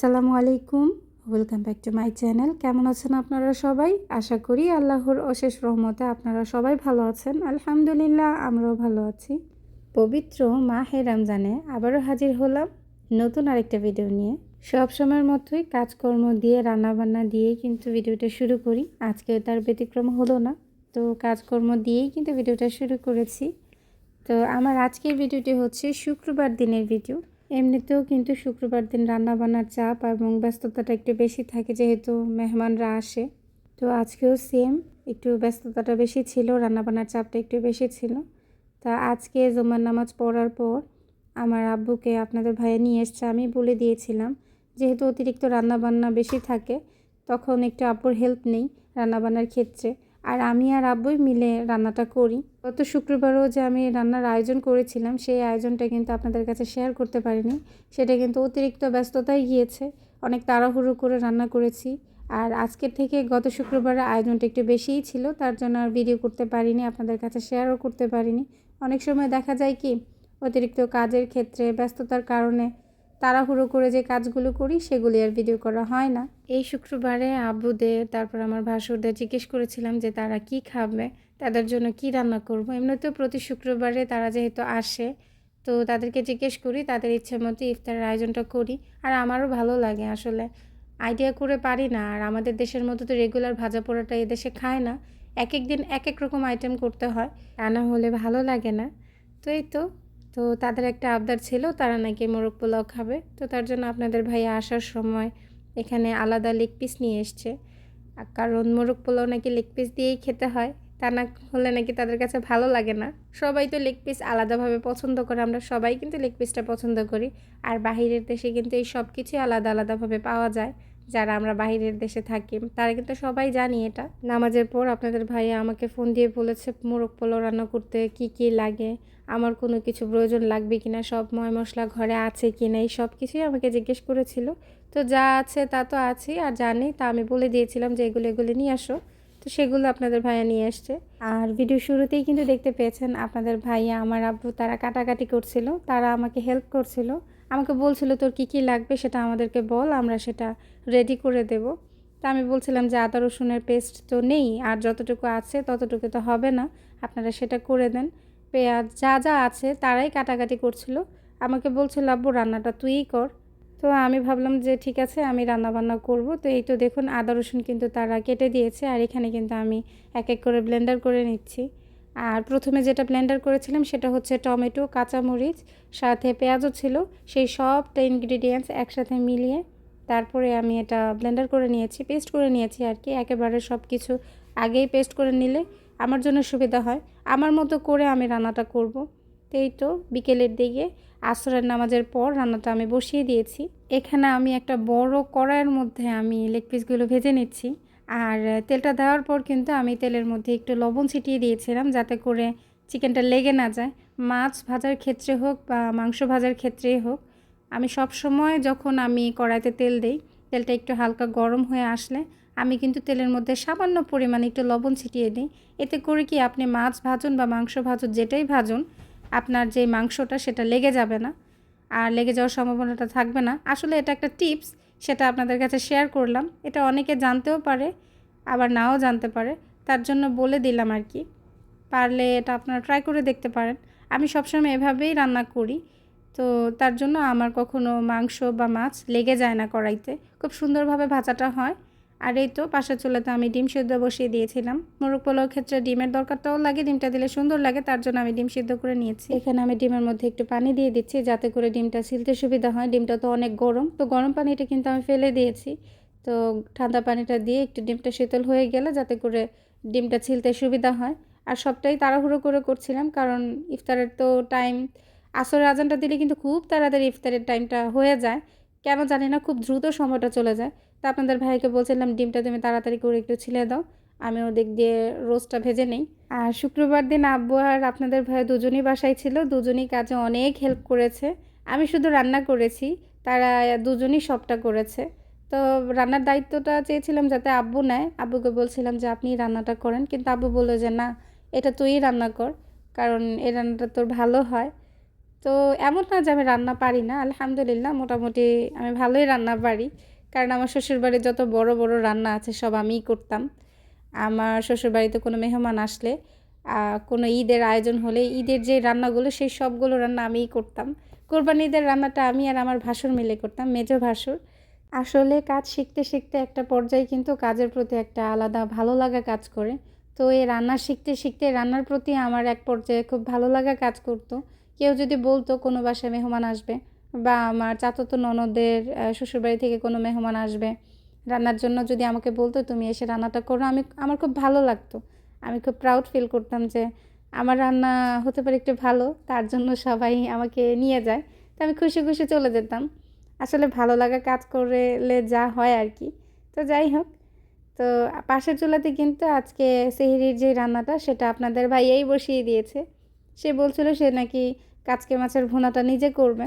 আসসালামু আলাইকুম। Welcome back to my channel কেমন আছেন আপনারা সবাই? আশা করি আল্লাহর অশেষ রহমতে আপনারা সবাই ভালো আছেন। আলহামদুলিল্লাহ, আমরাও ভালো আছি। পবিত্র মাহে রমজানে আবারও হাজির হলাম নতুন আরেকটা ভিডিও নিয়ে। সব সময়ের মতোই কাজকর্ম দিয়ে, রান্নাবান্না দিয়েই কিন্তু ভিডিওটা শুরু করি। আজকে তার ব্যতিক্রম হলো না। তো কাজকর্ম দিয়েই কিন্তু ভিডিওটা শুরু করেছি। তো আমার আজকের ভিডিওটি হচ্ছে শুক্রবার দিনের ভিডিও এমনিতেও কিন্তু শুক্রবার দিন রান্না বান্নার চাপ এবং ব্যস্ততাটা একটু বেশি থাকে যেহেতু মেহমানরা আসে। তো আজকেও সেম একটু ব্যস্ততাটা বেশি ছিল, রান্নাবান্নার চাপটা একটু বেশি ছিল। তা আজকে জুমার নামাজ পড়ার পর আমার আব্বুকে, আপনাদের ভাইয়া নিয়ে এসছে, আমি বলে দিয়েছিলাম, যেহেতু অতিরিক্ত রান্নাবান্না বেশি থাকে, তখন একটু আব্বুর হেল্প নেই রান্নাবান্নার ক্ষেত্রে। আর আমি আর আব্বুই মিলে রান্নাটা করি। গত শুক্রবারও যে আমি রান্নার আয়োজন করেছিলাম, সেই আয়োজনটা কিন্তু আপনাদের কাছে শেয়ার করতে পারিনি। সেটা কিন্তু অতিরিক্ত ব্যস্ততায় গিয়েছে। অনেক তাড়াহুড়ো করে রান্না করেছি। আর আজকের থেকে গত শুক্রবারের আয়োজনটা একটু বেশিই ছিল, তার জন্য আর ভিডিও করতে পারিনি, আপনাদের কাছে শেয়ারও করতে পারিনি। অনেক সময় দেখা যায় কি, অতিরিক্ত কাজের ক্ষেত্রে ব্যস্ততার কারণে তাড়াহুড়ো করে যে কাজগুলো করি, সেগুলি আর ভিডিও করা হয় না। এই শুক্রবারে আব্বুদের, তারপর আমার ভাসুরদের জিজ্ঞেস করেছিলাম যে তারা কি খাবে, তাদের জন্য কি রান্না করব। এমনিতেও প্রতি শুক্রবারে তারা যেহেতু আসে, তো তাদেরকে জিজ্ঞেস করি, তাদের ইচ্ছে মতো ইফতারের আয়োজনটা করি। আর আমারও ভালো লাগে আসলে আইডিয়া করে পারি না। আর আমাদের দেশের মতো তো রেগুলার ভাজা পোড়াটা এদেশে খায় না। এক এক দিন এক এক রকম আইটেম করতে হয়। তা না হলে ভালো লাগে না। তো এই তো। তো তাদের একটা আবদার ছিল, তারা নাকি মোরগ পোলাও খাবে। তো তার জন্য আপনাদের ভাইয়া আসার সময় এখানে আলাদা লেগ পিস নিয়ে এসছে। কারণ মোরগ পোলাও নাকি লেগ পিস দিয়েই খেতে হয়, তা না হলে নাকি তাদের কাছে ভালো লাগে না। সবাই তো লেগ পিস আলাদাভাবে পছন্দ করে, আমরা সবাই কিন্তু লেগ পিসটা পছন্দ করি। আর বাহিরের দেশে কিন্তু এই সব কিছুই আলাদা আলাদাভাবে পাওয়া যায়, যারা আমরা বাহিরের দেশে থাকি। তারা কিন্তু সবাই জানি এটা। নামাজের পর আপনাদের ভাইয়া আমাকে ফোন দিয়ে বলেছে মোরগ পোলাও রান্না করতে কি কি লাগে আমার কোনো কিছু প্রয়োজন লাগবে কি না সব ময় মশলা ঘরে আছে কি না এই সব কিছুই আমাকে জিজ্ঞেস করেছিল। তো যা আছে তা তো আছেই, আর যা নেই তা আমি বলে দিয়েছিলাম যে এগুলো এগুলো নিয়ে আসো। তো সেগুলো আপনাদের ভাইয়া নিয়ে আসছে। আর ভিডিও শুরুতেই কিন্তু দেখতে পেয়েছেন আপনাদের ভাইয়া, আমার আব্বু তারা কাটাকাটি করছিল, তারা আমাকে হেল্প করছিল। আমাকে বলছিল, তোর কী কী লাগবে সেটা আমাদেরকে বল, আমরা সেটা রেডি করে দেব। তা আমি বলছিলাম যে আদা রসুনের পেস্ট তো নেই, আর যতটুকু আছে ততটুকু তো হবে না, আপনারা সেটা করে দেন। পেঁয়াজ যা যা আছে তারাই কাটাকাটি করছিল। আমাকে বলছিল, আব্বু, রান্নাটা তুইই কর। তো আমি ভাবলাম যে, ঠিক আছে, আমি রান্না বান্না করব। তো এই তো দেখুন, আদা, রসুন কিন্তু তারা কেটে দিয়েছে, আর এখানে কিন্তু আমি এক এক করে ব্লেন্ডার করে নিচ্ছি। আর প্রথমে যেটা ব্লেন্ডার করেছিলাম সেটা হচ্ছে টমেটো, কাঁচামরিচ, সাথে পেঁয়াজও ছিল। সেই সবটা ইনগ্রিডিয়েন্টস একসাথে মিলিয়ে তারপরে আমি এটা ব্লেন্ডার করে নিয়েছি, পেস্ট করে নিয়েছি আর কি। একেবারে সব কিছু আগেই পেস্ট করে নিলে আমার জন্য সুবিধা হয়। আমার মতো করে আমি রান্নাটা করব। এই তো বিকেলের দিকে, আসরের নামাজের পর রান্নাটা আমি বসিয়ে দিয়েছি। এখানে আমি একটা বড় কড়াইয়ের মধ্যে আমি লেগ পিসগুলো ভেজে নিচ্ছি। আর তেলটা দেওয়ার পর কিন্তু আমি তেলের মধ্যে একটু লবণ ছিটিয়ে দিয়েছিলাম যাতে করে চিকেনটা লেগে না যায়। মাছ ভাজার ক্ষেত্রে হোক বা মাংস ভাজার ক্ষেত্রেই হোক, আমি সব সময় যখন আমি কড়াইতে তেল দেই, তেলটা একটু হালকা গরম হয়ে আসলে আমি কিন্তু তেলের মধ্যে সামান্য পরিমাণে একটু লবণ ছিটিয়ে দিই। এতে করে কি আপনি মাছ ভাজুন বা মাংস ভাজুন, যেটাই ভাজুন, আপনার যে মাংসটা সেটা লেগে যাবে না আর লেগে যাওয়ার সম্ভাবনাটা থাকবে না। আসলে এটা একটা টিপস, সেটা আপনাদের কাছে শেয়ার করলাম। এটা অনেকে জানতেও পারে, আবার নাও জানতে পারে। তার জন্য বলে দিলাম আর কি। পারলে এটা আপনারা ট্রাই করে দেখতে পারেন। আমি সবসময় এভাবেই রান্না করি। তো তার জন্য আমার কখনো মাংস বা মাছ লেগে যায় না কড়াইতে। খুব সুন্দরভাবে ভাজাটা হয়। আর এই তো পাশের চুলাতে আমি ডিম সেদ্ধ বসিয়ে দিয়েছিলাম। মোরগ পোলাও ক্ষেত্রে ডিমের দরকারটাও লাগে, ডিমটা দিলে সুন্দর লাগে, তার জন্য আমি ডিম সিদ্ধ করে নিয়েছি। এখানে আমি ডিমের মধ্যে একটু পানি দিয়ে দিচ্ছি যাতে করে ডিমটা ছিলতে সুবিধা হয়। ডিমটা তো অনেক গরম, তো গরম পানিটা কিন্তু আমি ফেলে দিয়েছি। তো ঠান্ডা পানিটা দিয়ে একটু ডিমটা শীতল হয়ে গেলে যাতে করে ডিমটা ছিলতে সুবিধা হয়। আর সবটাই তাড়াহুড়ো করে করছিলাম, কারণ ইফতারের তো টাইম, আসরের আজানটা দিলে কিন্তু খুব তাড়াতাড়ি ইফতারের টাইমটা হয়ে যায়। কেন জানি না, খুব দ্রুত সময়টা চলে যায়। তা আপনাদের ভাইকে বলছিলাম, ডিমটা তুমি তাড়াতাড়ি করে একটু ছিলে দাও। আমি ওদিক দিয়ে রোজটা ভেজে নেই। আর শুক্রবার দিন আব্বু আর আপনাদের ভাই দুজনই বাসায় ছিল, দুজনই কাজে অনেক হেল্প করেছে। আমি শুধু রান্না করেছি, তারা দুজনই সবটা করেছে। তো রান্নার দায়িত্বটা চেয়েছিলাম যাতে আব্বু নেয়। আব্বুকে বলছিলাম যে, আপনি রান্নাটা করেন। কিন্তু আব্বু বলল যে, না, এটা তুই রান্না কর, কারণ এই রান্নাটা তোর ভালো হয়। তো এমন না যে আমি রান্না পারি না, আলহামদুলিল্লাহ, মোটামুটি আমি ভালোই রান্না পারি। কারণ আমার শ্বশুরবাড়ির যত বড় বড় রান্না আছে সব আমিই করতাম। আমার শ্বশুরবাড়িতে কোনো মেহমান আসলে কোনো ঈদের আয়োজন হলে ঈদের যে রান্নাগুলো, সেই সবগুলো রান্না আমিই করতাম। কোরবানি ঈদের রান্নাটা আমি আর আমার ভাসুর মিলে করতাম, মেজো ভাসুর। আসলে কাজ শিখতে শিখতে একটা পর্যায়ে কিন্তু কাজের প্রতি একটা আলাদা ভালো লাগা কাজ করে। তো এই রান্না শিখতে শিখতে রান্নার প্রতি আমার এক পর্যায়ে খুব ভালো লাগা কাজ করতো। কেউ যদি বলতো কোনো বাসায় মেহমান আসবে বা আমার চাচাতো ননদের শ্বশুরবাড়ি থেকে কোনো মেহমান আসবে, রান্নার জন্য যদি আমাকে বলতো তুমি এসে রান্নাটা করো, আমি, আমার খুব ভালো লাগতো। আমি খুব প্রাউড ফিল করতাম যে আমার রান্না হতে পারে একটু ভালো, তার জন্য সবাই আমাকে নিয়ে যায়, তো আমি খুশি খুশি চলে যেতাম। আসলে ভালো লাগা কাজ করলে যা হয় আর কি। তো যাই হোক, তো পাশের চুলাতে কিন্তু আজকে সেহরির যে রান্নাটা, সেটা আপনাদের ভাইয়াই বসিয়ে দিয়েছে। সে বলছিল সে নাকি কাচকে মাছের ভুনাটা নিজে করবে।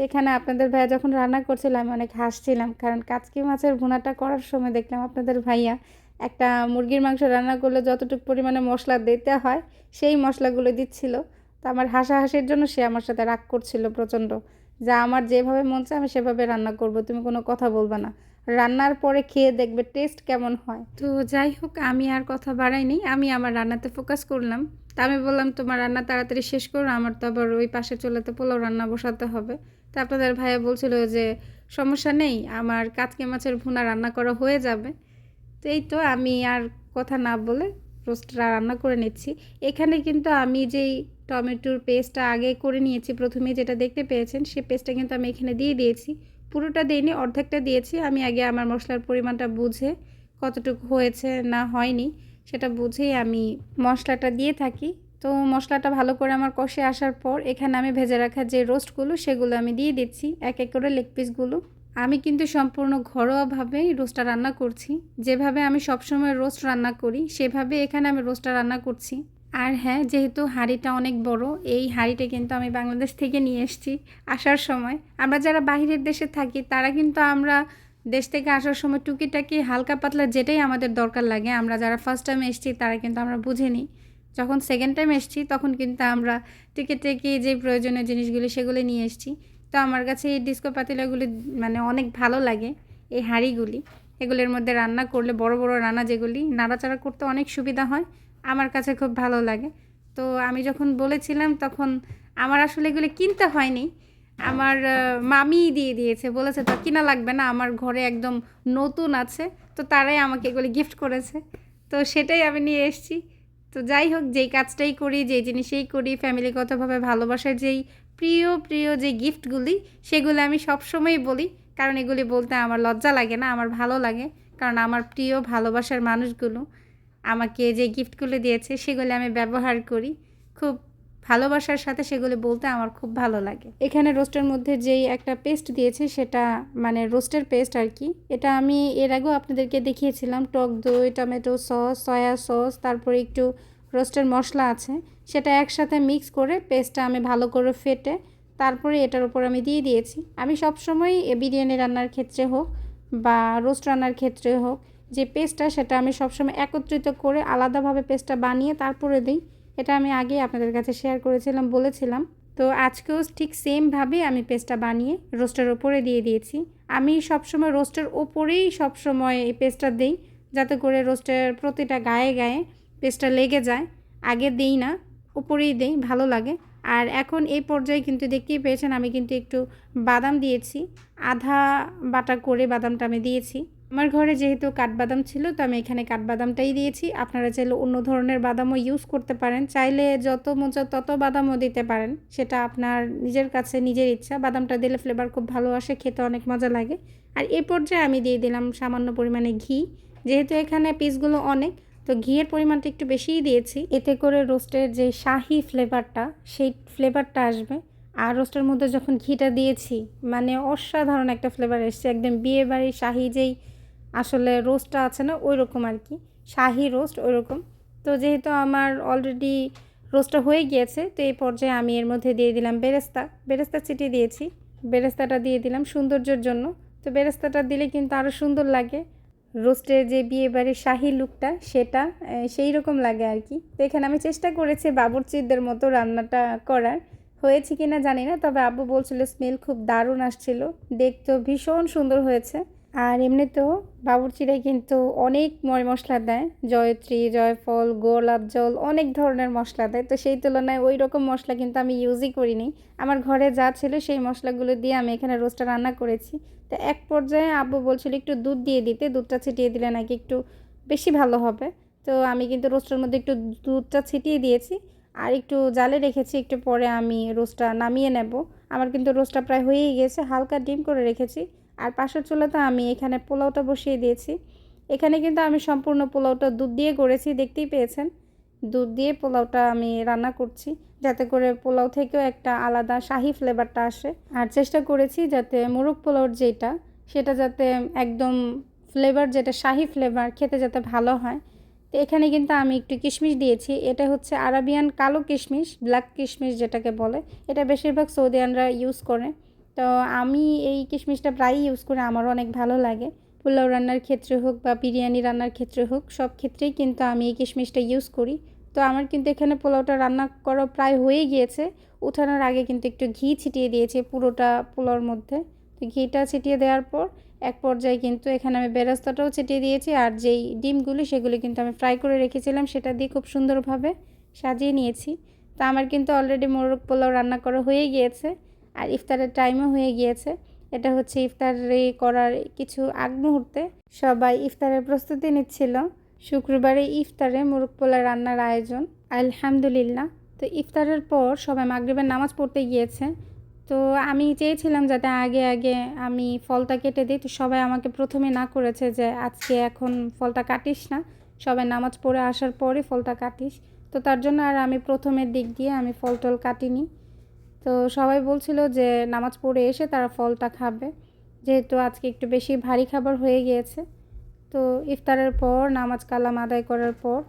তো এখানে আপনাদের ভাইয়া যখন রান্না করছিল, আমি অনেক হাসছিলাম। কারণ কাচকি মাছের ভুনাটা করার সময় দেখলাম আপনাদের ভাইয়া একটা মুরগির মাংস রান্না করলে যতটুকু পরিমাণে মশলা দিতে হয়, সেই মশলাগুলো দিচ্ছিল। তো আমার হাসাহাসির জন্য সে আমার সাথে রাগ করছিল প্রচণ্ড। যা আমার যেভাবে মন চায়, আমি সেভাবে রান্না করব, তুমি কোনো কথা বলবে না। রান্নার পরে খেয়ে দেখবে টেস্ট কেমন হয়। তো যাই হোক, আমি আর কথা বাড়াইনি। আমি আমার রান্নাতে ফোকাস করলাম। তা আমি বললাম, তোমার রান্না তাড়াতাড়ি শেষ করো, আমার তো আবার ওই পাশে চলেতে পোলাও রান্না বসাতে হবে। তা আপনাদের ভাইয়া বলছিল যে, সমস্যা নেই, আমার কাতকে মাছের ভুনা রান্না করা হয়ে যাবে। তো এই তো আমি আর কথা না বলে রোস্টটা রান্না করে নিচ্ছি। এখানে কিন্তু আমি যেই টমেটোর পেস্টটা আগে করে নিয়েছি, প্রথমে যেটা দেখতে পেয়েছেন সেই পেস্টটা কিন্তু আমি এখানে দিয়ে দিয়েছি। পুরোটা দিইনি, অর্ধেকটা দিয়েছি। আমি আগে আমার মশলার পরিমাণটা বুঝে কতটুকু হয়েছে না হয়নি, সেটা বুঝেই আমি মশলাটা দিয়ে থাকি। তো মশলাটা ভালো করে আমার কষে আসার পর এখানে আমি ভেজে রাখা যে রোস্টগুলো, সেগুলো আমি দিয়ে দিচ্ছি, এক এক করে লেগ পিসগুলো আমি কিন্তু সম্পূর্ণ ঘরোয়াভাবেই রোস্টটা রান্না করছি। যেভাবে আমি সবসময় রোস্ট রান্না করি, সেভাবে এখানে আমি রোস্টটা রান্না করছি। আর হ্যাঁ যেহেতু হাঁড়িটা অনেক বড়, এই হাঁড়িটা কিন্তু আমি বাংলাদেশ থেকে নিয়ে এসেছি আসার সময়। আমরা যারা বাহিরের দেশে থাকি, তারা কিন্তু আমরা দেশ থেকে আসার সময় টুকিটাকি হালকা পাতলা যেটাই আমাদের দরকার লাগে, আমরা যারা ফার্স্ট টাইম এসেছি, তারা কিন্তু আমরা বুঝে নিই। যখন সেকেন্ড টাইম এসেছি, তখন কিন্তু আমরা টিকে টেকে যে প্রয়োজনীয় জিনিসগুলি সেগুলি নিয়ে এসেছি। তো আমার কাছে এই ডিস্কো পাতিলাগুলি মানে অনেক ভালো লাগে, এই হাঁড়িগুলি। এগুলির মধ্যে রান্না করলে, বড় বড় রান্না যেগুলি, নাড়াচাড়া করতে অনেক সুবিধা হয়, আমার কাছে খুব ভালো লাগে। তো আমি যখন বলেছিলাম, তখন আমার আসলে এগুলি কিনতে হয়নি। আমার মামি দিয়ে দিয়েছে, বলেছে তো কিনা লাগবে না, আমার ঘরে একদম নতুন আছে। তো তারাই আমাকে এগুলি গিফট করেছে। তো সেটাই আমি নিয়ে এসেছি। তো যাই হোক, যেই কাজটাই করি, যেই জিনিসেই করি ফ্যামিলিগতভাবে ভালোবাসার যেই প্রিয় প্রিয় যে গিফটগুলি সেগুলো আমি সবসময়ই বলি। কারণ এগুলি বলতে আমার লজ্জা লাগে না, আমার ভালো লাগে। কারণ আমার প্রিয়, ভালোবাসার মানুষগুলো আমাকে যে গিফটগুলো দিয়েছে, সেগুলি আমি ব্যবহার করি। খুব ভালোবাসার সাথে সেগুলি বলতে আমার খুব ভালো লাগে। এখানে রোস্টের মধ্যে যেই একটা পেস্ট দিয়েছে সেটা মানে রোস্টের পেস্ট আর কি। এটা আমি এর আগেও আপনাদেরকে দেখিয়েছিলাম, টক দই, টমেটো সস, সয়া সস, তারপরে একটু রোস্টের মশলা আছে। সেটা একসাথে মিক্স করে পেস্টটা আমি ভালো করে ফেটে তারপরে এটার উপর আমি দিয়ে দিয়েছি। আমি সবসময় বিরিয়ানি রান্নার ক্ষেত্রে হোক বা রোস্ট রান্নার ক্ষেত্রে হোক, যে পেস্টটা সেটা আমি সবসময় একত্রিত করে আলাদাভাবে পেস্টটা বানিয়ে তারপরে দিই। এটা আমি আগে আপনাদের কাছে শেয়ার করেছিলাম, বলেছিলাম। তো আজকেও ঠিক সেমভাবে আমি পেস্টটা বানিয়ে রোস্টের ওপরে দিয়ে দিয়েছি। আমি সবসময় রোস্টের ওপরেই সবসময় এই পেস্টটা দিই, যাতে করে রোস্টের প্রতিটা গায়ে গায়ে পেস্টটা লেগে যায়। আগে দিই না উপরেই দেই, ভালো লাগে। আর এখন এই পর্যায়ে কিন্তু দেখতেই পেয়েছেন, আমি কিন্তু একটু বাদাম দিয়েছি। আধা বাটা করে বাদামটা আমি দিয়েছি। আমার ঘরে যেহেতু কাঠবাদাম ছিল, তো আমি এখানে কাঠবাদামটাই দিয়েছি। আপনারা চাইলে অন্য ধরনের বাদামও ইউজ করতে পারেন। চাইলে যত মজা তত বাদামও দিতে পারেন। সেটা আপনার নিজের কাছে নিজের ইচ্ছা। বাদামটা দিলে ফ্লেভার খুব ভালো আসে, খেতে অনেক মজা লাগে। আর এই পর্যায়ে আমি দিয়ে দিলাম সামান্য পরিমাণে ঘি। যেহেতু এখানে পিসগুলো অনেক, তো ঘিয়ের পরিমাণটা একটু বেশিই দিয়েছি। এতে করে রোস্টের যে শাহি ফ্লেভারটা সেই ফ্লেভারটা আসবে। আর রোস্টের মধ্যে যখন ঘিটা দিয়েছি মানে অসাধারণ একটা ফ্লেভার এসছে। একদম বিয়ে বাড়ির শাহি যেই আসলে রোস্টটা আছে না ওই রকম আর কি। শাহি রোস্ট ওই রকম তো যেহেতু আমার অলরেডি রোস্টটা হয়ে গিয়েছে, তো এই পর্যায়ে আমি এর মধ্যে দিয়ে দিলাম বেরেস্তা। বেরেস্তা চিটি দিয়েছি। বেরেস্তাটা দিয়ে দিলাম সৌন্দর্যের জন্য। তো বেরেস্তাটা দিলে কিন্তু আরও সুন্দর লাগে। রোস্টের যে বিয়ে বাড়ির শাহি লুকটা, সেটা সেই রকম লাগে আর কি। তো এখানে আমি চেষ্টা করেছি বাবুরচিদের মতো রান্নাটা করার। হয়েছে কি না জানি না, তবে আব্বু বলছিল স্মেল খুব দারুণ আসছিল। দেখতেও ভীষণ সুন্দর হয়েছে। আর এমনি এমনিতেও বাবুর্চিরাই কিন্তু অনেক মশলা দেয়। জয়ত্রী, জয়ফল, গোলাপ জল অনেক ধরনের মশলা দেয়। তো সেই তুলনায় ওই রকম মশলা কিন্তু আমি ইউজই করিনি। আমার ঘরে যা ছিল সেই মশলাগুলো দিয়ে আমি এখানে রোস্টটা রান্না করেছি। তো এক পর্যায়ে আব্বু বলছিল একটু দুধ দিয়ে দিতে, দুধটা ছিটিয়ে দিলে নাকি একটু বেশি ভালো হবে। তো আমি কিন্তু রোস্টের মধ্যে একটু দুধটা ছিটিয়ে দিয়েছি। আর একটু জালে রেখেছি, একটু পরে আমি রোস্টটা নামিয়ে নেব। আমার কিন্তু রোস্টটা প্রায় হয়েই গিয়েছে হালকা ডিম করে রেখেছি। আর পাশের চুলাতে আমি এখানে পোলাওটা বসিয়ে দিয়েছি। এখানে কিন্তু আমি সম্পূর্ণ পোলাওটা দুধ দিয়ে করেছি দেখতেই পেয়েছেন। দুধ দিয়ে পোলাওটা আমি রান্না করছি, যাতে করে পোলাও থেকেও একটা আলাদা শাহি ফ্লেভারটা আসে। আর চেষ্টা করেছি যাতে মোরগ পোলাওর যেটা, সেটা যাতে একদম ফ্লেভার যেটা শাহি ফ্লেভার খেতে যাতে ভালো হয়। তো এখানে কিন্তু আমি একটু কিশমিশ দিয়েছি, এটা হচ্ছে আরাবিয়ান কালো কিশমিশ ব্ল্যাক কিশমিশ যেটাকে বলে। এটা বেশিরভাগ সৌদিয়ানরা ইউজ করে। তো আমি এই কিশমিশটা প্রায়ই ইউজ করি, আমারও অনেক ভালো লাগে। পোলাও রান্নার ক্ষেত্রে হোক বা বিরিয়ানি রান্নার ক্ষেত্রে হোক, সব ক্ষেত্রেই কিন্তু আমি এই কিশমিশটা ইউজ করি। তো আমার কিন্তু এখানে পোলাওটা রান্না করা প্রায় হয়ে গিয়েছে। উঠানোর আগে কিন্তু একটু ঘি ছিটিয়ে দিয়েছে পুরোটা পোলাওর মধ্যে। তো ঘিটা ছিটিয়ে দেওয়ার পর এক পর্যায়ে কিন্তু এখানে আমি বেরাস্তাটাও ছিটিয়ে দিয়েছি আর যেই ডিমগুলি সেগুলি কিন্তু আমি ফ্রাই করে রেখেছিলাম, সেটা দিয়ে খুব সুন্দরভাবে সাজিয়ে নিয়েছি। তা আমার কিন্তু অলরেডি মোরগ পোলাও রান্না করা হয়ে গিয়েছে। আর ইফতারের টাইমও হয়ে গিয়েছে। এটা হচ্ছে ইফতারে করার কিছু আগ মুহূর্তে সবাই ইফতারের প্রস্তুতি নিচ্ছিল। শুক্রবারে ইফতারে মুরগ পোলা রান্নার আয়োজন। আলহামদুলিল্লাহ। তো ইফতারের পর সবাই মাগরিবের নামাজ পড়তে গিয়েছে। তো আমি চেয়েছিলাম যাতে আগে আগে আমি ফলটা কেটে দিই। তো সবাই আমাকে প্রথমে না করেছে যে আজকে এখন ফলটা কাটিস না। সবাই নামাজ পড়ে আসার পরে ফলটা কাটিস। তো তার জন্য আর আমি প্রথমের দিক দিয়ে আমি ফল টল কাটিনি। তো সবাই বলছিল যে নামাজ পড়ে এসে তারা ফলটা খাবে। যেহেতু আজকে একটু বেশি ভারী খাবার হয়ে গিয়েছে। তো ইফতারের পর, নামাজ কালাম আদায় করার পর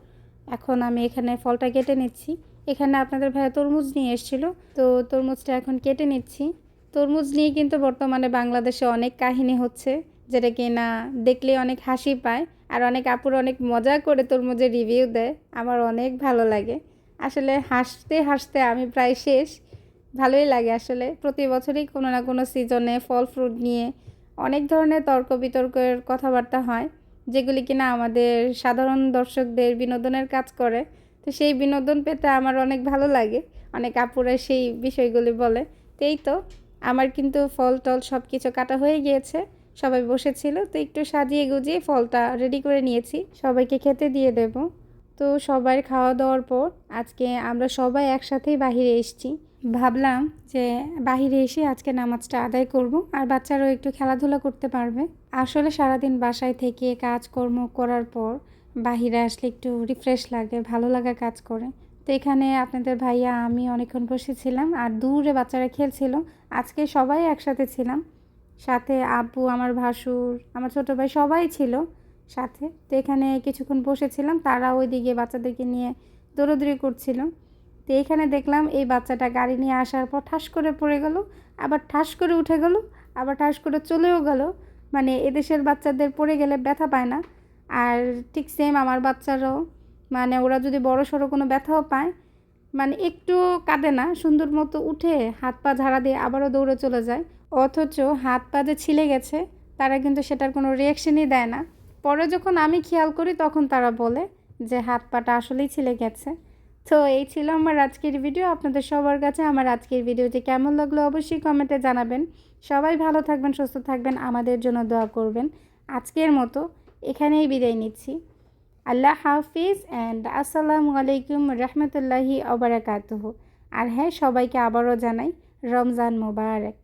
এখন আমি এখানে ফলটা কেটে নিচ্ছি। এখানে আপনাদের ভাইয়া তরমুজ নিয়ে এসেছিল। তো তরমুজটা এখন কেটে নিচ্ছি। তরমুজ নিয়ে কিন্তু বর্তমানে বাংলাদেশে অনেক কাহিনী হচ্ছে, যেটা কি না দেখলে অনেক হাসি পায় আর অনেক আপুর অনেক মজা করে তরমুজের রিভিউ দেয়। আমার অনেক ভালো লাগে। আসলে হাসতে হাসতে আমি প্রায় শেষ। ভালোই লাগে আসলে। প্রতি বছরই কোনো না কোনো সিজনে ফল, ফ্রুট নিয়ে অনেক ধরনের তর্ক বিতর্কের কথাবার্তা হয়, যেগুলি কিনা আমাদের সাধারণ দর্শকদের বিনোদনের কাজ করে। তো সেই বিনোদন পেতে আমার অনেক ভালো লাগে, অনেক আপুরা সেই বিষয়গুলি বলে। তো এই তো, আমার কিন্তু ফল টল সব কিছু কাটা হয়ে গিয়েছে, সবাই বসেছিল, তো একটু সাজিয়ে গুজিয়ে ফলটা রেডি করে নিয়েছি, সবাইকে খেতে দিয়ে দেব। তো সবাই খাওয়া দাওয়ার পর আজকে আমরা সবাই একসাথেই বাহিরে এসেছি ভাবলাম যে বাহিরে এসে আজকে নামাজটা আদায় করব আর বাচ্চারাও একটু খেলাধুলা করতে পারবে। আসলে সারাদিন বাসায় থেকে কাজকর্ম করার পর বাহিরে আসলে একটু রিফ্রেশ লাগে, ভালো লাগা কাজ করে। তো এখানে আপনাদের ভাইয়া, আমি অনেকক্ষণ বসেছিলাম আর দূরে বাচ্চারা খেলছিল। আজকে সবাই একসাথে ছিলাম। সাথে আব্বু, আমার ভাসুর, আমার ছোটো ভাই সবাই ছিল সাথে। তো এখানে কিছুক্ষণ বসেছিলাম, তারা ওইদিকে বাচ্চাদেরকে নিয়ে দৌড়দৌড়ি করছিল। তো এখানে দেখলাম এই বাচ্চাটা গাড়ি নিয়ে আসার পর ঠাস করে পড়ে গেল, আবার ঠাস করে উঠে গেল, আবার ঠাস করে চলেও গেল। মানে এদেশের বাচ্চাদের পড়ে গেলে ব্যথা পায় না। আর ঠিক সেম আমার বাচ্চারাও মানে ওরা যদি বড় সড়ো কোনো ব্যথাও পায় মানে একটু কাঁদে না, সুন্দর মতো উঠে হাত পা ঝাড়া দিয়ে আবারও দৌড়ে চলে যায়। অথচ হাত পা যে ছিলে গেছে, তারা কিন্তু সেটার কোনো রিয়াকশনই দেয় না। পরে যখন আমি খেয়াল করি, তখন তারা বলে যে হাত পাটা আসলেই ছিলে গেছে। তো এই ছিল আমার আজকের ভিডিও আপনাদের সবার কাছে আমার আজকের ভিডিওটি কেমন লাগল অবশ্যই কমেন্টে জানাবেন। সবাই ভালো থাকবেন, সুস্থ থাকবেন, আমাদের জন্য দোয়া করবেন। আজকের মতো এখানেই বিদায় নিচ্ছি। আল্লাহ হাফিজ অ্যান্ড আসসালামু আলাইকুম রহমতুল্লাহি অবরাকাতহ আর হ্যাঁ সবাইকে আবারও জানাই রমজান মোবারক।